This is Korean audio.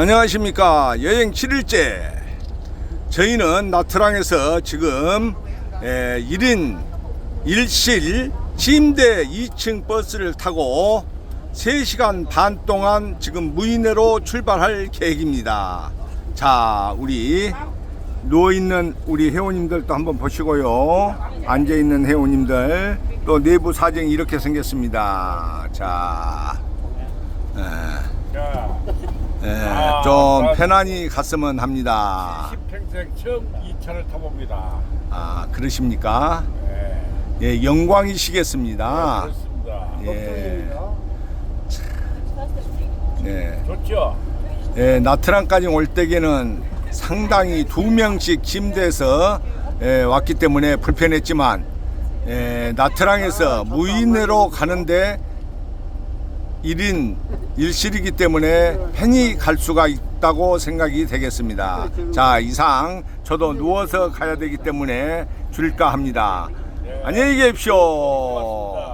안녕하십니까. 여행 7일째. 저희는 나트랑에서 지금 에, 1인 1실 침대 2층 버스를 타고 3시간 반 동안 지금 무인회로 출발할 계획입니다. 자 우리 누워있는 우리 회원님들도 한번 보시고요. 앉아있는 회원님들 또 내부 사정이 이렇게 생겼습니다. 자 에. 자, 예, 아, 좀 아. 편안히 갔으면 합니다. 10평생 처음 이 차를 타봅니다. 아, 그러십니까? 네, 예, 영광이시겠습니다. 그렇습니다. 예. 네. 좋죠? 예, 나트랑까지 올 때에는 상당히 두 명씩 침대에서 예, 왔기 때문에 불편했지만 예, 나트랑에서 무인회로 가는데 1인 1실이기 때문에 편히 갈 수가 있다고 생각이 되겠습니다. 자, 이상 저도 누워서 가야 되기 때문에 줄까 합니다. 안녕히 계십시오.